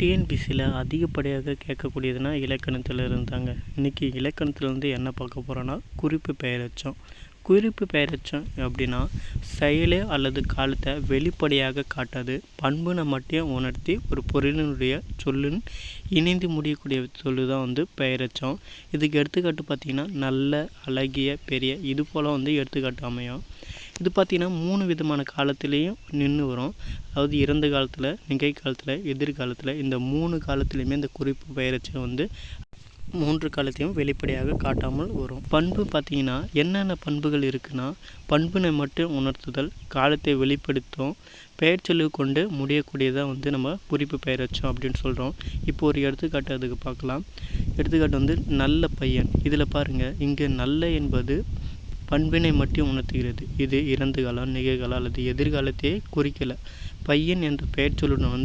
டிஎன்பிசியில் அதிகப்படியாக கேட்கக்கூடியதுனா இலக்கணத்தில் இருந்தாங்க இன்றைக்கி இலக்கணத்தில் என்ன பார்க்க போகிறோன்னா குறிப்பு பெயரச்சம். குறிப்பு பெயரச்சம் அப்படின்னா செயல் அல்லது காலத்தை வெளிப்படையாக காட்டாது. பண்புனை மட்டும் உணர்த்தி ஒரு பொருளினுடைய சொல்லுன்னு இணைந்து முடியக்கூடிய சொல்லு தான் வந்து பெயரச்சம். இதுக்கு எடுத்துக்காட்டு பார்த்திங்கன்னா நல்ல அழகிய பெரிய இது போல் வந்து எடுத்துக்காட்டு அமையும். இது பார்த்திங்கன்னா மூணு விதமான காலத்துலேயும் நின்று வரும். அதாவது இறந்த காலத்தில் நிகழ்காலத்தில் எதிர்காலத்தில் இந்த மூணு காலத்துலேயுமே இந்த குறிப்பு பயிற்சி வந்து மூன்று காலத்தையும் வெளிப்படையாக காட்டாமல் வரும். பண்பு பார்த்திங்கன்னா என்னென்ன பண்புகள் இருக்குன்னா பண்பினை மட்டும் உணர்த்துதல் காலத்தை வெளிப்படுத்தும் பெயர் கொண்டு முடியக்கூடியதாக வந்து நம்ம குறிப்பு பெயரச்சோம் அப்படின்னு சொல்கிறோம் இப்போ ஒரு எடுத்துக்காட்டு அதுக்கு பார்க்கலாம். எடுத்துக்காட்டு வந்து நல்ல பையன். இதில் பாருங்கள் இங்கே நல்ல என்பது பண்பினை மட்டும் உணர்த்துகிறது. இது இறந்த காலம் அல்லது எதிர்காலத்தையே குறிக்கலை. பையன் என்ற பெயர் சொல்லுடன் வந்து